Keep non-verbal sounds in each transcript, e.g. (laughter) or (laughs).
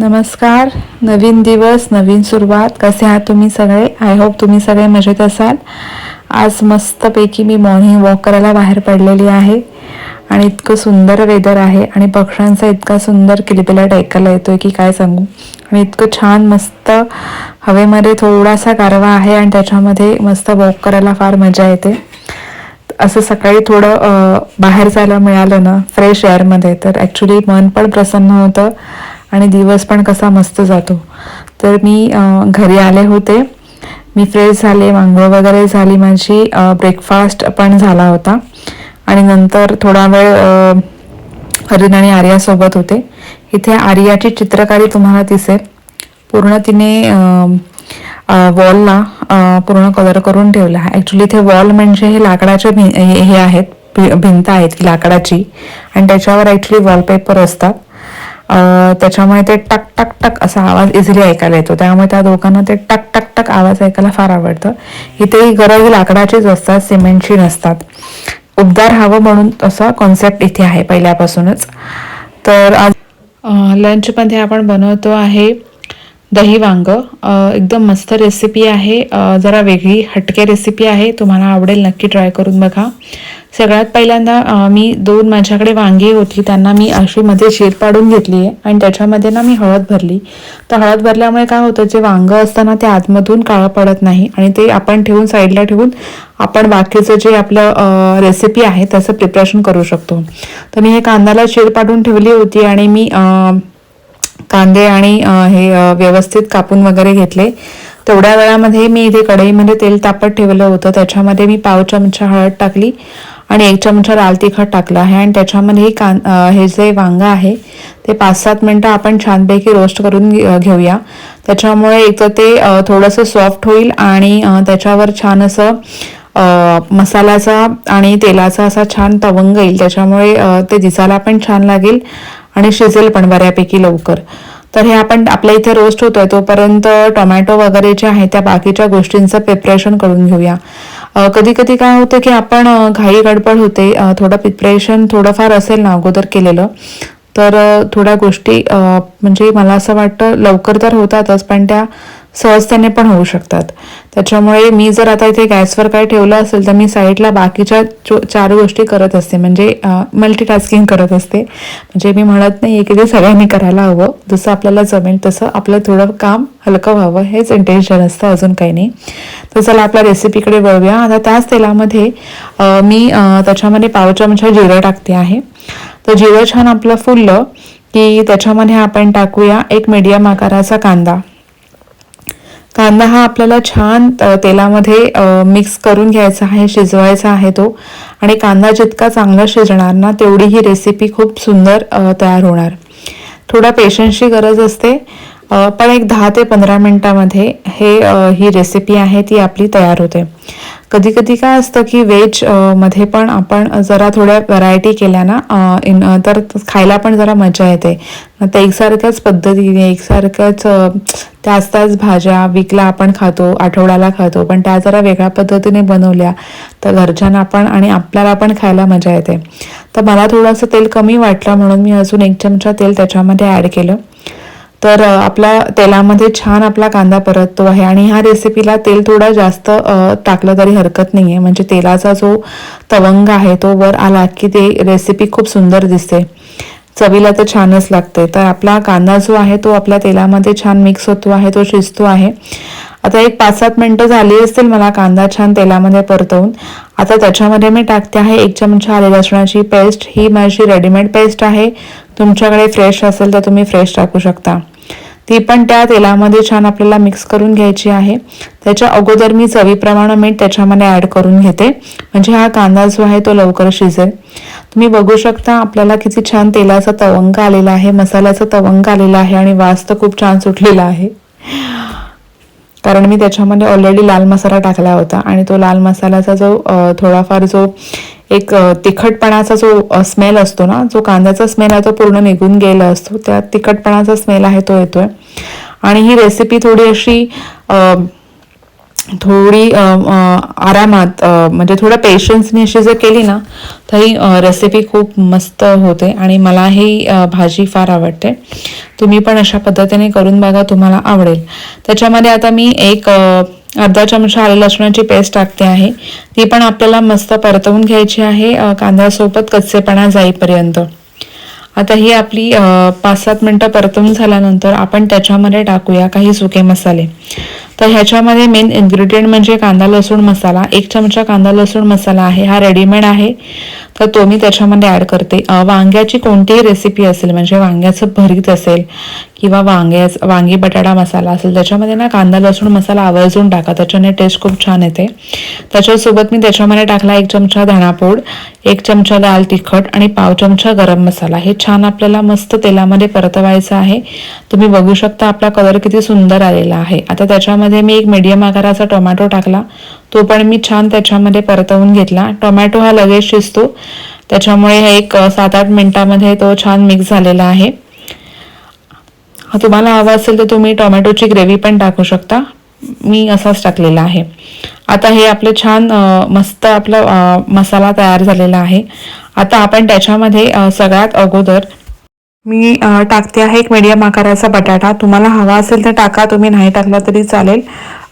नमस्कार नवीन दिवस नवीन सुरुवात. कसे आहात तुम्ही सगळे? आय होप तुम्ही सगळे मजेत असाल. आज मस्तपैकी मी मॉर्निंग वॉक करायला बाहेर पडलेली आहे आणि इतकं सुंदर वेदर आहे आणि पक्ष्यांचा इतका सुंदर किलबिलाट ऐकायला येतोय की काय सांगू? आणि इतकं छान मस्त हवेमध्ये थोडासा गारवा आहे आणि त्याच्यामध्ये मस्त वॉक करायला फार मजा येते. असं सकाळी थोडं बाहेर जायला मिळालं ना फ्रेश एअरमध्ये तर ॲक्च्युली मन पण प्रसन्न होतं. आणि दिवस पण कसा मस्त जातो. तर मी घरी आले होते. मी फ्रेश झाले आंघोळ वगैरे झाली माझी ब्रेकफास्ट पण झाला होता. आणि नंतर थोडा वेळ अरुण आणि आर्यासोबत होते. इथे आर्याची चित्रकारी तुम्हाला दिसेल. पूर्ण तिने वॉलला पूर्ण कलर करून ठेवला आहे. ॲक्च्युली इथे वॉल म्हणजे हे लाकडाचे भि हे आहेत भि- भिंत आहेत लाकडाची. आणि त्याच्यावर ॲक्च्युली वॉलपेपर असतात. त्याच्यामुळे ते टक टक टक असा आवाज इझिली ऐकायला येतो. त्यामुळे त्या दोघांना ते टक टक टक आवाज ऐकायला फार आवडतं. इथे गरज लाकडाचीच असतात सिमेंटची नसतात. उबदार हवं म्हणून असा कॉन्सेप्ट इथे आहे पहिल्यापासूनच. तर आज लंचमध्ये आपण बनवतो आहे दही वांग. एकदम मस्त रेसिपी आहे. जरा वेगळी हटके रेसिपी आहे. तुम्हाला आवडेल नक्की ट्राय करून बघा. सगळ्यात पहिल्यांदा मी दोन माझ्याकडे वांगी होती त्यांना मी अशी मध्ये चीर पाडून घेतली आहे आणि त्याच्यामध्ये ना मी हळद भरली. तर हळद भरल्यामुळे काय होतं जे वांगं असताना ते आतमधून काळं पडत नाही आणि ते आपण ठेवून साईडला ठेवून आपण बाकीचं जे आपलं रेसिपी आहे त्याचं प्रिपरेशन करू शकतो. तर मी हे कांद्याला चीर पाडून ठेवली होती आणि मी कांदे आणि हे व्यवस्थित कापून वगैरे घेतले. तेवढ्या वेळामध्ये मी इथे कढईमध्ये तेल तापत ठेवलं होतं. त्याच्यामध्ये मी पाव चमचा हळद टाकली. आणि एक चमचा लाल तिखट टाकलं आहे आणि त्याच्यामध्ये कान हे जे वांगं आहे ते पाच सात मिनटं आपण छानपैकी रोस्ट करून घेऊया. त्याच्यामुळे एक तर ते थोडंसं सॉफ्ट होईल आणि त्याच्यावर छान असं मसाल्याचा आणि तेलाचा असा छान तवंग येईल. त्याच्यामुळे ते दिसायला पण छान लागेल आणि शिजेल पण बऱ्यापैकी लवकर. तर हे आपण आपल्या इथे रोस्ट होतोय तोपर्यंत टोमॅटो वगैरे जे आहे त्या बाकीच्या गोष्टींचं प्रिपरेशन करून घेऊया. कधी कधी काय होतं की आपण घाई गडबड होते थोडं प्रिपरेशन थोडंफार असेल ना अगोदर केलेलं तर थोड्या गोष्टी म्हणजे मला असं वाटतं लवकर तर होतातच पण त्या सहजतेने पण होऊ शकतात. त्याच्यामुळे मी जर आता इथे गॅसवर काय ठेवलं असेल तर मी साईडला बाकीच्या चो- चार गोष्टी करत असते. म्हणजे मल्टीटास्किंग करत असते. म्हणजे मी म्हणत नाही की ते सगळ्यांनी करायला हवं. जसं आपल्याला जमेल तसं आपलं थोडं काम हलकं व्हावं. हेच इंटेन्शन असतं अजून काही नाही. तर चला आपल्या रेसिपीकडे वळूया. आता त्याच तेलामध्ये मी त्याच्यामध्ये पाव चमचा म्हणजे जिरं टाकते आहे. तर जिरं छान आपलं फुललं की त्याच्यामध्ये आपण टाकूया एक मीडियम आकाराचा कांदा. कांदा हा आपल्याला छान तेलामध्ये मिक्स करून घ्यायचा आहे शिजवायचा आहे तो. आणि कांदा जितका चांगला शिजणार ना तेवढी ही रेसिपी खूप सुंदर तयार होणार. थोडा पेशन्सची गरज असते. पण एक दहा ते पंधरा मिनटामध्ये हे ही रेसिपी आहे ती आपली तयार होते. कधी कधी काय असतं की व्हेजमध्ये पण आपण जरा थोड्या व्हरायटी केल्या ना इन तर खायला पण जरा मजा येते. ते एकसारख्याच पद्धतीने एकसारख्याच त्याच त्याच भाज्या वीकला आपण खातो आठवड्याला खातो पण त्या जरा वेगळ्या पद्धतीने बनवल्या तर घरच्यांना पण आणि आपल्याला पण खायला मजा येते. तर मला थोडंसं तेल कमी वाटलं म्हणून मी अजून एक चमचा तेल त्याच्यामध्ये ॲड केलं. तर आपला तेलामध्ये छान आपला कांदा परततो आहे आणि ह्या रेसिपीला तेल थोडा जास्त टाकलं तरी हरकत नाही आहे म्हणजे तेलाचा जो तवंग आहे तो वर आला की ते रेसिपी खूप सुंदर दिसते. चवीला तर छानच लागते. तर आपला कांदा जो आहे तो आपल्या तेलामध्ये छान मिक्स होतो आहे तो शिजतो आहे. आता एक पाच सात मिनटं झाली असतील मला कांदा छान तेलामध्ये परतवून. आता त्याच्यामध्ये मी टाकते आहे एक चमचा आले लसणाची पेस्ट ही माझी रेडीमेड पेस्ट आहे. तुमच्याकडे फ्रेश असेल तर तुम्ही फ्रेश टाकू शकता. ती पण त्या तेलामध्ये छान आपल्याला मिक्स करून घ्यायची आहे. त्याच्या अगोदर मी चवीप्रमाणे मीठ त्याच्यामध्ये ॲड करून घेते. म्हणजे हा कांदा जो आहे तो लवकर शिजेल. तुम्ही बघू शकता आपल्याला किती छान तेलाचा तवंग आलेला आहे मसाल्याचा तवंग आलेला आहे आणि वास तर खूप छान सुटलेला आहे. कारण मी त्याच्यामध्ये ऑलरेडी लाल मसाला टाकला होता आणि तो लाल मसाल्याचा जो थोडाफार जो एक तिखटपणाचा जो स्मेल असतो ना जो कांद्याचा स्मेल आहे तो पूर्ण निघून गेला असतो. त्या तिखटपणाचा स्मेल आहे तो येतोय. आणि ही रेसिपी थोडी अशी थोडी आरामात म्हणजे थोडं पेशन्सनी अशी जर केली ना तर ही रेसिपी खूप मस्त होते आणि मला ही भाजी फार आवडते. तुम्ही पण अशा पद्धतीने करून बघा तुम्हाला आवडेल. त्याच्यामध्ये आता मी एक अर्धा चमचा आले लसणाची पेस्ट टाकते आहे. ती पण आपल्याला मस्त परतवून घ्यायची आहे कांद्यासोबत कच्चेपणा जाईपर्यंत. आता ही आपली पाच सात मिनटं परतवून झाल्यानंतर आपण त्याच्यामध्ये टाकूया काही सुके मसाले. तर ह्याच्यामध्ये मेन इन्ग्रेडियंट म्हणजे कांदा लसूण मसाला. एक चमचा कांदा लसूण मसाला आहे. हा रेडीमेड आहे. तर तो मी त्याच्यामध्ये ॲड करते. वांग्याची कोणतीही रेसिपी असेल म्हणजे वांग्याचं भरीत असेल किंवा वांग्याच वांगी बटाटा मसाला असेल त्याच्यामध्ये ना कांदा लसूण मसाला आवर्जून टाका. त्याच्याने टेस्ट खूप छान येते. त्याच्यासोबत मी त्याच्यामध्ये टाकला एक चमचा धणापूड एक चमचा लाल तिखट आणि पाव चमचा गरम मसाला. हे छान आपल्याला मस्त तेलामध्ये परतवायचं आहे. तुम्ही बघू शकता आपला कलर किती सुंदर आलेला आहे. आता त्याच्यामध्ये मी एक मीडियम आकाराचा टोमॅटो टाकला. तो पण मी छान त्याच्यामध्ये परतवून घेतला. टोमॅटो हा लगेच शिजतो. त्याच्यामुळे हे एक सात आठ मिनटामध्ये तो छान मिक्स झालेला आहे. तुम्हाला हवा असेल तर तुम्ही टोमॅटोची ग्रेव्ही पण टाकू शकता. मी असाच टाकलेला आहे. आता हे आपले छान मस्त आपला मसाला तयार झालेला आहे. आता आपण त्याच्यामध्ये सगळ्यात अगोदर मी टाकते आहे एक मीडियम आकाराचा बटाटा. तुम्हाला हवा असेल तर टाका तुम्ही नाही टाकला तरी चालेल.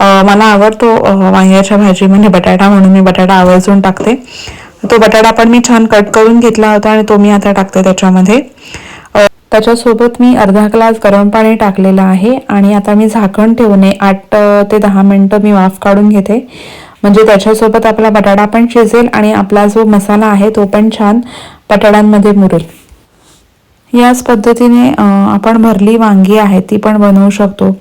मला आवडतो वांग्याच्या भाजीमध्ये बटाटा म्हणून मी बटाटा आवर्जून टाकते. तो बटाटा पण मी छान कट करून घेतला होता आणि तो मी आता टाकते त्याच्यामध्ये. त्याच्यासोबत मी अर्धा ग्लास गरम पाणी टाकलेलं आहे आणि आता मी झाकण ठेवणे आठ ते दहा मिनटं मी वाफ काढून घेते. म्हणजे त्याच्यासोबत आपला बटाटा पण शिजेल आणि आपला जो मसाला आहे तो पण छान बटाट्यांमध्ये मुरेल. याच पद्धतीने आपण भरली वांगी आहे ती पण बनवू शकतो.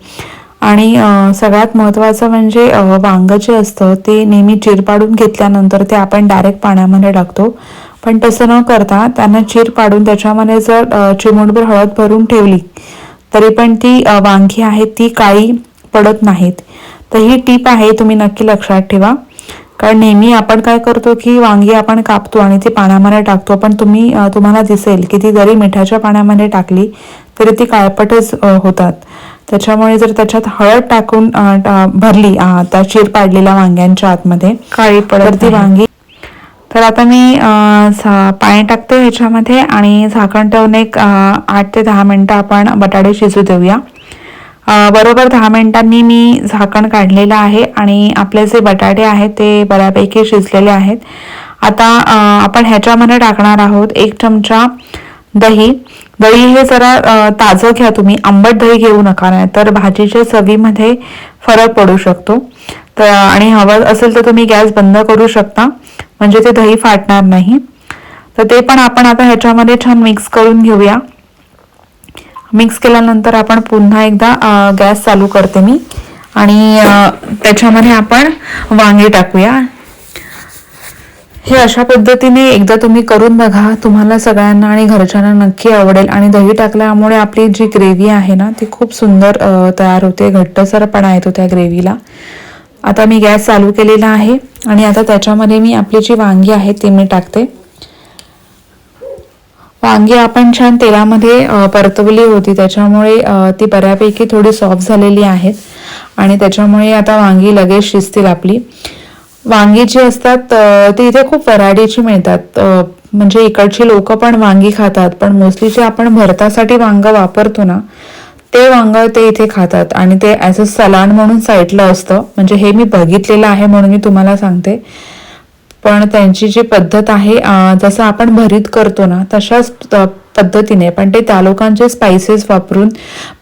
आणि सगळ्यात महत्त्वाचं म्हणजे वांगं जे असतं ते नेहमी चीर पाडून घेतल्यानंतर ते आपण डायरेक्ट पाण्यामध्ये टाकतो. पण तसं न करता त्यांना चीर पाडून त्याच्यामध्ये जर चिमुटभर हळद भरून ठेवली तरी पण ती वांगी आहेत ती काळी पडत नाहीत. तर ही टीप आहे तुम्ही नक्की लक्षात ठेवा. कारण नेहमी आपण काय करतो की वांगी आपण कापतो आणि ती पाण्यामध्ये टाकतो. पण तुम्ही तुम्हाला दिसेल की ती जरी मिठाच्या पाण्यामध्ये टाकली तरी ती काळपटच होतात. त्याच्यामुळे जर त्याच्यात हळद टाकून भरली त्या चीर पाडलेल्या वांग्यांच्या आतमध्ये काळी पडत ती वांगी तर आता मी पाणी टाकते ह्याच्यामध्ये आणि झाकण ठेवून एक आठ ते दहा मिनटं आपण बटाटे शिजू देऊया. बरोबर दहा मिनिटांनी मी झाकण काढलेलं आहे आणि आपले जे बटाटे आहेत ते बऱ्यापैकी शिजलेले आहेत. आता आपण ह्याच्यामध्ये टाकणार आहोत एक चमचा दही. दही हे जरा ताजं घ्या तुम्ही. आंबट दही घेऊ नका नाही तर भाजीच्या चवीमध्ये फरक पडू शकतो. तर आणि हवं असेल तर तुम्ही गॅस बंद करू शकता म्हणजे ते दही फाटणार नाही. तर ते पण आपण आता ह्याच्यामध्ये छान मिक्स करून घेऊया. मिक्स केल्यानंतर आपण पुन्हा एकदा गॅस चालू करते मी. आणि त्याच्यामध्ये आपण वांगे टाकूया. हे अशा पद्धतीने एकदा तुम्ही करून बघा. तुम्हाला सगळ्यांना आणि घरच्यांना नक्की आवडेल. आणि दही टाकल्यामुळे आपली जी ग्रेव्ही आहे ना ती खूप सुंदर तयार होते. घट्टसरपणा येतो त्या ग्रेव्हीला. आता मी गॅस चालू केलेला आहे. आणि आता त्याच्यामध्ये मी आपली जी वांगी आहे ती मी टाकते. वांगी आपण छान तेलामध्ये परतवली होती. त्याच्यामुळे ती बऱ्यापैकी थोडी सॉफ्ट झालेली आहेत आणि त्याच्यामुळे आता वांगी लगेच शिजतील आपली. वांगी जी असतात ती इथे खूप वरायटीची मिळतात. म्हणजे इकडची लोक पण वांगी खातात पण मोस्टली जे आपण भरतासाठी वांग वापरतो ना ते वांग ते इथे खातात. आणि ते ॲज अ सलाड म्हणून साईडला असतं. म्हणजे हे मी बघितलेलं आहे म्हणून मी तुम्हाला सांगते. पण त्यांची जी पद्धत आहे जसं आपण भरीत करतो ना तशाच पद्धतीने पण ते त्या लोकांचे स्पायसेस वापरून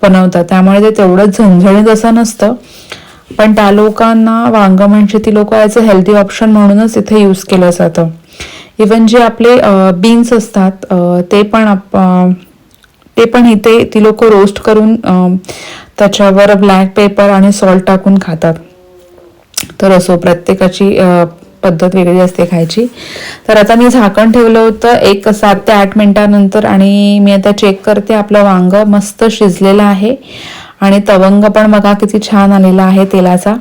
बनवतात. त्यामुळे ते तेवढं झणझणीत असं नसतं. पण त्या लोकांना वांग म्हणजे ती लोक ॲज अ हेल्दी ऑप्शन म्हणूनच इथे यूज केलं जातं. इवन जे आपले बीन्स असतात ते पण आप- ते पण इथे ती लोक रोस्ट करून त्याच्यावर ब्लॅक पेपर आणि सॉल्ट टाकून खातात. तर असो प्रत्येकाची पद्धत वेगळी असते खायची. तर आता मी झाकण ठेवलं होतं एक सात ते आठ मिनिटानंतर आणि मी आता चेक करते आपलं वांग मस्त शिजलेलं आहे. आणि तवंग पण बघा किती छान आलेला आहे तेलाचा.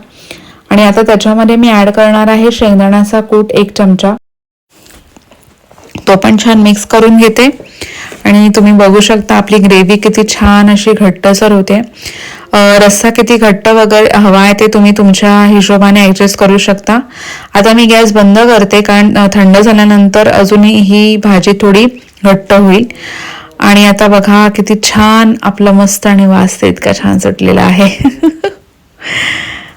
आणि आता त्याच्यामध्ये मी ॲड करणार आहे शेंगदाण्याचा कूट एक चमचा. तो पण छान मिक्स करून घेते. आणि तुम्ही बघू शकता आपली ग्रेव्ही किती छान अशी घट्टसर होते. रस्सा किती घट्ट वगैरे हवा आहे ते तुम्ही तुमच्या हिशोबाने ॲडजस्ट करू शकता. आता मी गॅस बंद करते कारण थंड झाल्यानंतर अजूनही ही भाजी थोडी घट्ट होईल. आणि आता बघा किती छान आपलं मस्त आणि वास इतका छान सुटलेला आहे. (laughs)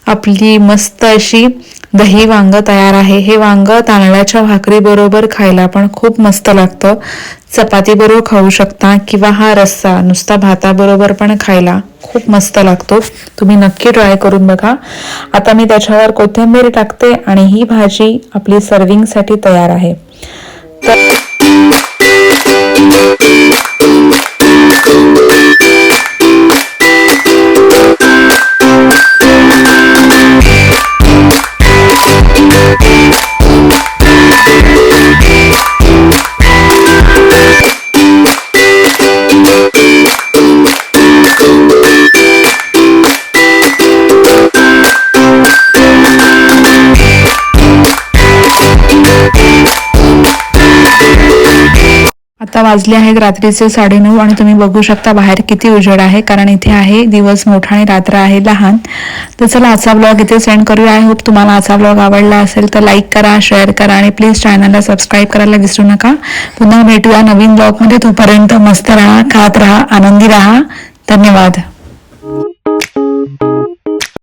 आपली मस्त अशी दही वांग तयार आहे. हे वांग तांदळाच्या भाकरीबरोबर खायला पण खूप मस्त लागतं. चपाती बरोबर खाऊ शकता किंवा हा रस्सा नुसता भाताबरोबर पण खायला खूप मस्त लागतो. तुम्ही नक्की ट्राय करून बघा. आता मी त्याच्यावर कोथिंबीर टाकते आणि ही भाजी आपली सर्विंगसाठी तयार आहे. तर आता वाजले आहेत रात्रीचे साडेनऊ आणि तुम्ही बघू शकता बाहेर किती उजेड आहे कारण इथे आहे दिवस मोठा आणि रात्र आहे लहान. तर चला आजचा ब्लॉग इथे सेंड करूया. आय होप तुम्हाला आजचा ब्लॉग आवडला असेल तर लाईक करा शेअर करा आणि प्लीज चॅनलला सबस्क्राईब करायला विसरू नका. पुन्हा भेटूया नवीन ब्लॉगमध्ये तोपर्यंत मस्त राहा खात राहा आनंदी राहा. धन्यवाद.